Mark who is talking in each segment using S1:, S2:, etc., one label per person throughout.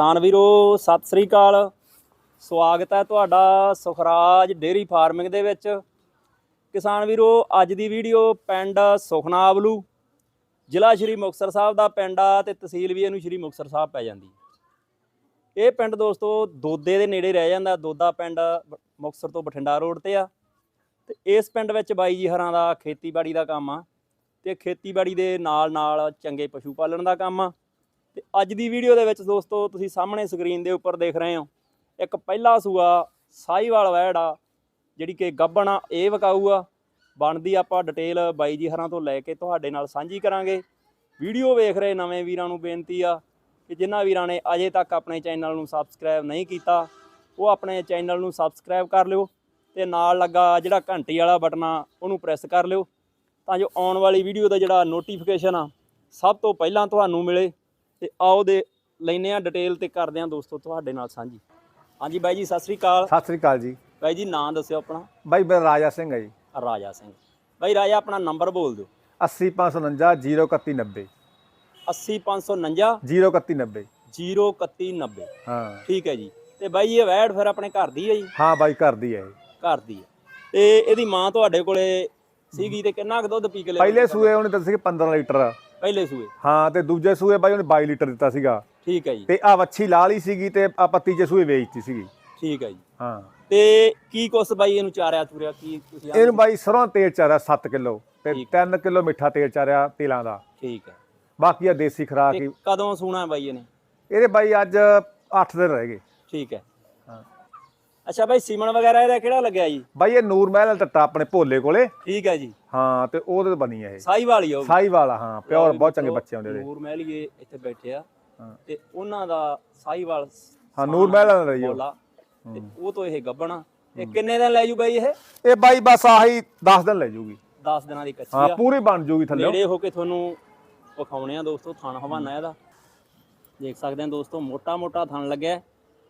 S1: ਕਿਸਾਨ ਵੀਰੋ, ਸਤਿ ਸ੍ਰੀ ਅਕਾਲ। ਸਵਾਗਤ ਹੈ ਤੁਹਾਡਾ ਸੁਖਰਾਜ ਡੇਰੀ ਫਾਰਮਿੰਗ ਦੇ ਵਿੱਚ। ਕਿਸਾਨ ਵੀਰੋ, ਅੱਜ ਦੀ ਵੀਡੀਓ ਪਿੰਡ ਸੁਖਨਾਵਲੂ, ਜ਼ਿਲ੍ਹਾ ਸ਼੍ਰੀ ਮੁਕਤਸਰ ਸਾਹਿਬ ਦਾ ਪਿੰਡ ਆ ਤੇ ਤਹਿਸੀਲ ਵੀ ਇਹਨੂੰ ਸ਼੍ਰੀ ਮੁਕਤਸਰ ਸਾਹਿਬ ਪੈ ਜਾਂਦੀ ਇਹ ਪਿੰਡ ਦੋਸਤੋ, ਦੋਦੇ ਦੇ ਨੇੜੇ ਰਹਿ ਜਾਂਦਾ, ਦੋਦਾ ਪਿੰਡ ਮੁਕਤਸਰ ਤੋਂ ਬਠਿੰਡਾ ਰੋਡ ਤੇ ਆ। ਤੇ ਇਸ ਪਿੰਡ ਵਿੱਚ ਬਾਈ ਜੀ ਹਰਾਂ ਦਾ ਖੇਤੀਬਾੜੀ ਦਾ ਕੰਮ ਆ ਤੇ ਖੇਤੀਬਾੜੀ ਦੇ ਨਾਲ ਨਾਲ ਚੰਗੇ ਪਸ਼ੂ ਪਾਲਣ ਦਾ ਕੰਮ ਆ। ਤੇ ਅੱਜ ਦੀ ਵੀਡੀਓ ਦੇ ਵਿੱਚ ਦੋਸਤੋ ਤੁਸੀਂ ਸਾਹਮਣੇ ਸਕਰੀਨ ਦੇ ਉੱਪਰ ਦੇਖ ਰਹੇ ਹੋ, ਇੱਕ ਪਹਿਲਾ ਸੂਆ ਸਾਈਵਾਲ ਵੈੜ ਆ ਜਿਹੜੀ ਕਿ ਗੱਬਣ ਆ, ਇਹ ਵਿਕਾਊ ਆ। ਬਣਦੀ ਆਪਾਂ ਡਿਟੇਲ ਬਾਈ ਜੀ ਹਰਾਂ ਤੋਂ ਲੈ ਕੇ ਤੁਹਾਡੇ ਨਾਲ ਸਾਂਝੀ ਕਰਾਂਗੇ। ਵੀਡੀਓ ਵੇਖ ਰਹੇ ਨਵੇਂ ਵੀਰਾਂ ਨੂੰ ਬੇਨਤੀ ਆ ਕਿ ਜਿਨ੍ਹਾਂ ਵੀਰਾਂ ਨੇ ਅਜੇ ਤੱਕ ਆਪਣੇ ਚੈਨਲ ਨੂੰ ਸਬਸਕ੍ਰਾਈਬ ਨਹੀਂ ਕੀਤਾ, ਉਹ ਆਪਣੇ ਚੈਨਲ ਨੂੰ ਸਬਸਕ੍ਰਾਈਬ ਕਰ ਲਿਓ ਤੇ ਨਾਲ ਲੱਗਾ ਜਿਹੜਾ ਘੰਟੀ ਵਾਲਾ ਬਟਨ ਆ, ਉਹਨੂੰ ਪ੍ਰੈਸ ਕਰ ਲਿਓ ਤਾਂ ਜੋ ਆਉਣ ਵਾਲੀ ਵੀਡੀਓ ਦਾ ਜਿਹੜਾ ਨੋਟੀਫਿਕੇਸ਼ਨ ਆ, ਸਭ ਤੋਂ ਪਹਿਲਾਂ ਤੁਹਾਨੂੰ ਮਿਲੇ। ਤੇ ਆਓ ਦੇ ਲੈਨੇ ਆ ਡਿਟੇਲ ਤੇ ਕਰਦੇ ਆ ਦੋਸਤੋ ਤੁਹਾਡੇ ਨਾਲ ਸਾਂਝੀ। ਹਾਂਜੀ ਬਾਈ ਜੀ ਸਤਿ ਸ੍ਰੀ ਅਕਾਲ।
S2: ਸਤਿ ਸ੍ਰੀ ਅਕਾਲ ਜੀ।
S1: ਬਾਈ ਜੀ ਨਾਂ ਦੱਸਿਓ ਆਪਣਾ।
S2: ਬਾਈ ਮੇਰਾ ਰਾਜਾ ਸਿੰਘ ਹੈ ਜੀ।
S1: ਰਾਜਾ ਸਿੰਘ। ਬਾਈ ਰਾਜਾ ਆਪਣਾ ਨੰਬਰ ਬੋਲ ਦਿਓ।
S2: 80549 03190
S1: 80549
S2: 03190
S1: 03190
S2: ਹਾਂ।
S1: ਠੀਕ ਹੈ ਜੀ। ਤੇ ਬਾਈ ਇਹ ਵੈੜ ਫਿਰ ਆਪਣੇ ਘਰ ਦੀ ਹੈ ਜੀ?
S2: ਹਾਂ ਬਾਈ ਘਰ ਦੀ ਹੈ।
S1: ਘਰ ਦੀ ਹੈ। ਤੇ ਇਹਦੀ ਮਾਂ ਤੁਹਾਡੇ ਕੋਲੇ ਸੀਗੀ ਤੇ ਕਿੰਨਾ ਕੁ ਦੁੱਧ ਪੀ ਕੇ ਲਿਆਉਂਦੀ
S2: ਪਹਿਲੇ? ਸੂਏ ਉਹਨੇ ਦੱਸਿਆ ਕਿ 15 ਲੀਟਰ।
S1: ਪਹਿਲੇ ਸੂਏ?
S2: ਹਾਂ ਤੇ ਦੂਜੇ ਸੂਏ ਬਾਈ ਉਹਨੇ 22 ਲੀਟਰ ਦਿੱਤਾ ਸੀਗਾ।
S1: ਠੀਕ ਹੈ ਜੀ।
S2: ਤੇ ਆ ਵੱਛੀ ਲਾਲ ਸੀਗੀ ਤੇ ਆਪਾਂ ਤੀਜੇ ਸੂਏ ਵੇਚਤੀ ਸੀਗੀ।
S1: ਠੀਕ ਹੈ ਜੀ।
S2: ਹਾਂ।
S1: ਤੇ ਕੀ ਕੁਛ ਬਾਈ ਇਹਨੂੰ ਚਾਰਿਆ ਚੁਰਿਆ? ਕੀ ਤੁਸੀਂ
S2: ਇਹਨੂੰ ਬਾਈ ਸਰੋਂ ਤੇਲ ਚਾਰਿਆ 7 ਕਿਲੋ। ਤੇ
S1: ਠੀਕ।
S2: 3 ਕਿਲੋ ਮਿੱਠਾ ਤੇਲ ਚਾਰਿਆ ਤੇਲਾਂ ਦਾ।
S1: ਠੀਕ ਹੈ।
S2: ਬਾਕੀ ਆ ਦੇਸੀ ਖਰਾਕ ਹੀ।
S1: ਕਦੋਂ ਸੂਣਾ ਬਾਈ ਇਹਨੇ?
S2: ਇਹਦੇ ਬਾਈ ਅੱਜ 8 ਦਿਨ ਰਹਿ ਗਏ।
S1: ਠੀਕ ਹੈ।
S2: ਹਾਂ।
S1: ਅੱਛਾ ਬਾਈ ਸੀਮਨ ਵਗੈਰਾ ਇਹਦਾ ਕਿਹੜਾ ਲੱਗਿਆ ਜੀ?
S2: ਬਾਈ ਇਹ ਨੂਰ ਮਹਿਲ ਟੱਟਾ ਆਪਣੇ ਭੋਲੇ ਕੋਲੇ।
S1: ਠੀਕ ਹੈ ਜੀ।
S2: ਹਾਂ ਤੇ ਉਹਦੇ ਤੋਂ ਬਣੀ ਹੈ ਇਹ
S1: ਸਾਈ ਵਾਲੀ ਹੋ
S2: ਸਾਈ ਵਾਲਾ ਹਾਂ ਪਿਓਰ ਬਹੁਤ ਚੰਗੇ ਬੱਚੇ ਆਉਂਦੇ ਉਹਦੇ
S1: ਨੂਰ ਮਹਿਲੀਏ ਇੱਥੇ ਬੈਠੇ ਆ।
S2: ਹਾਂ।
S1: ਤੇ ਉਹਨਾਂ ਦਾ ਸਾਈਵਾਲ
S2: ਹਾਂ ਨੂਰ ਮਹਿਲ ਦਾ ਰਹੀ ਉਹ।
S1: ਬੋਲਾ। ਤੇ ਉਹ ਤੋਂ ਇਹ ਗੱਬਣਾ। ਇਹ ਕਿੰਨੇ ਦਿਨ ਲੈ ਜੂ ਬਾਈ ਇਹ?
S2: ਇਹ ਬਾਈ ਬਸ ਆਹੀ 10 ਦਿਨ ਲੈ ਜੂਗੀ।
S1: 10 ਦਿਨਾਂ ਦੀ ਕੱਚੀ
S2: ਹਾਂ
S1: ਆ।
S2: ਪੂਰੀ ਬਣ ਜੂਗੀ ਥੱਲੇ।
S1: ਨੇੜੇ ਹੋ ਕੇ ਤੁਹਾਨੂੰ ਵਿਖਾਉਣੇ ਆ ਦੋਸਤੋ ਥਣ ਹਵਾਨਾ ਇਹਦਾ। ਦੇਖ ਸਕਦੇ ਆ ਦੋਸਤੋ ਮੋਟਾ ਮੋਟਾ ਥਣ ਲੱਗਿਆ। ਹੈ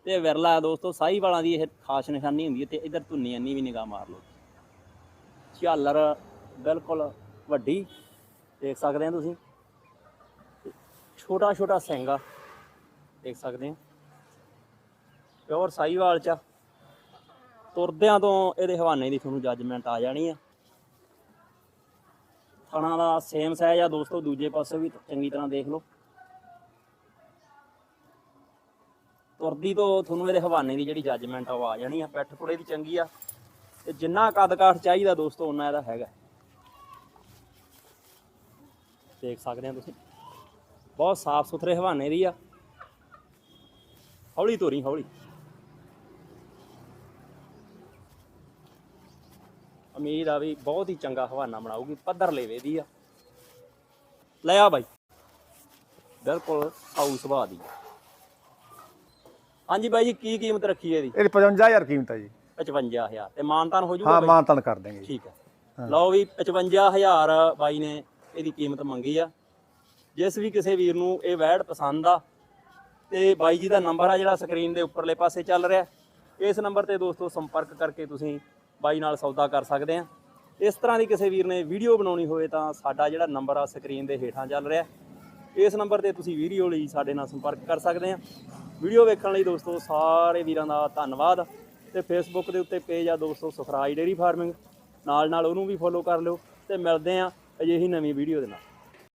S1: ਤੇ ਵਿਰਲਾ ਹੈ ਦੋਸਤੋ ਸਾਈ ਵਾਲਾਂ ਦੀ ਇਹ ਖਾਸ ਨਿਸ਼ਾਨੀ ਹੁੰਦੀ ਹੈ ਤੇ ਇਧਰ ਧੁੰਨੀ ਅੰਨੀ ਵੀ ਨਿਗਾਹ ਮਾਰ ਲਓ। ਝਾਲਰ ਬਿਲਕੁਲ ਵੱਡੀ, ਦੇਖ ਸਕਦੇ ਆ ਤੁਸੀਂ। ਛੋਟਾ ਛੋਟਾ ਸਿੰਗਾ, ਦੇਖ ਸਕਦੇ ਆ ਪਿਓਰ ਸਾਈਵਾਲ ਚ ਆ। ਤੁਰਦਿਆਂ ਤੋਂ ਇਹਦੇ ਹਵਾਨੇ ਦੀ ਤੁਹਾਨੂੰ ਜੱਜਮੈਂਟ ਆ ਜਾਣੀ ਆ। ਥਣਾ ਦਾ ਸੇਮ ਸਾਈਜ਼ ਆ ਦੋਸਤੋ, ਦੂਜੇ ਪਾਸੇ ਵੀ ਚੰਗੀ ਤਰ੍ਹਾਂ ਦੇਖ ਲਓ। ਤੁਰਦੀ ਤੋਂ ਤੁਹਾਨੂੰ ਇਹਦੇ ਹਵਾਨੇ ਦੀ ਜਿਹੜੀ ਜੱਜਮੈਂਟ ਆ ਉਹ ਆ ਜਾਣੀ ਆ। ਪਿੱਠ ਪੁੜੇ ਦੀ ਚੰਗੀ ਆ। ਤੇ ਜਿੰਨਾ ਕੱਦ ਕਾਠ ਚਾਹੀਦਾ ਦੋਸਤੋ ਉਹਨਾਂ ਇਹਦਾ ਹੈਗਾ। ਦੇਖ ਸਕਦੇ ਆ ਤੁਸੀਂ। ਬਹੁਤ ਸਾਫ਼ ਸੁਥਰੇ ਹਵਾਨੇ ਦੀ ਆ। ਹੌਲੀ ਤੋਰੀ ਹੌਲੀ। ਉਮੀਦ ਆ ਵੀ ਬਹੁਤ ਹੀ ਚੰਗਾ ਹਵਾਨਾ ਬਣਾਉਗੀ ਪੱਧਰ ਲੈਵੇ ਦੀ ਆ। ਲੈ ਆ ਬਾਈ। ਬਿਲਕੁਲ ਆਉ ਸੁਭਾਅ ਦੀ। ਹਾਂਜੀ ਬਾਈ ਜੀ ਕੀ ਕੀਮਤ ਰੱਖੀ ਇਹਦੀ?
S2: ਇਹਦੀ 55000 ਕੀਮਤ ਹੈ ਜੀ।
S1: 55000 ਤੇ ਮਾਨਤਾਨ ਹੋ ਜੂਗਾ
S2: ਹਾਂ ਮਾਨਤਨ ਕਰ ਦੇਂਗੇ
S1: ਠੀਕ ਹੈ ਲਓ ਵੀ 55000 ਬਾਈ ਨੇ ਇਹਦੀ ਕੀਮਤ ਮੰਗੀ ਆ। ਜਿਸ ਵੀ ਕਿਸੇ ਵੀਰ ਨੂੰ ਇਹ ਵੈੜ ਪਸੰਦ ਆ, ਤੇ ਬਾਈ ਜੀ ਦਾ ਨੰਬਰ ਆ ਜਿਹੜਾ ਸਕਰੀਨ ਦੇ ਉੱਪਰਲੇ ਪਾਸੇ ਚੱਲ ਰਿਹਾ। ਇਸ ਨੰਬਰ ਤੇ ਦੋਸਤੋ ਸੰਪਰਕ ਕਰਕੇ ਤੁਸੀਂ ਬਾਈ ਨਾਲ ਸੌਦਾ ਕਰ ਸਕਦੇ ਆ। ਇਸ ਤਰ੍ਹਾਂ ਦੀ ਕਿਸੇ ਵੀਰ ਨੇ ਵੀਡੀਓ ਬਣਾਉਣੀ ਹੋਵੇ ਤਾਂ ਸਾਡਾ ਜਿਹੜਾ ਨੰਬਰ ਆ ਸਕਰੀਨ ਦੇ ਹੇਠਾਂ ਚੱਲ ਰਿਹਾ। ਇਸ ਨੰਬਰ ਤੇ ਤੁਸੀਂ ਵੀਡੀਓ ਲਈ ਸਾਡੇ ਨਾਲ ਸੰਪਰਕ ਕਰ ਸਕਦੇ ਆ। ਵੀਡੀਓ ਵੇਖਣ ਲਈ ਦੋਸਤੋ ਸਾਰੇ ਵੀਰਾਂ ਦਾ ਧੰਨਵਾਦ। ਤੇ ਫੇਸਬੁੱਕ ਦੇ ਉੱਤੇ ਪੇਜ ਆ ਦੋਸਤੋ ਸੁਖਰਾਜ ਡੇਰੀ ਫਾਰਮਿੰਗ ਨਾਲ ਨਾਲ ਉਹਨੂੰ ਵੀ ਫੋਲੋ ਕਰ ਲਿਓ। ਤੇ ਮਿਲਦੇ ਆ ਅਜਿਹੀ ਨਵੀਂ ਵੀਡੀਓ ਦੇ ਨਾਲ।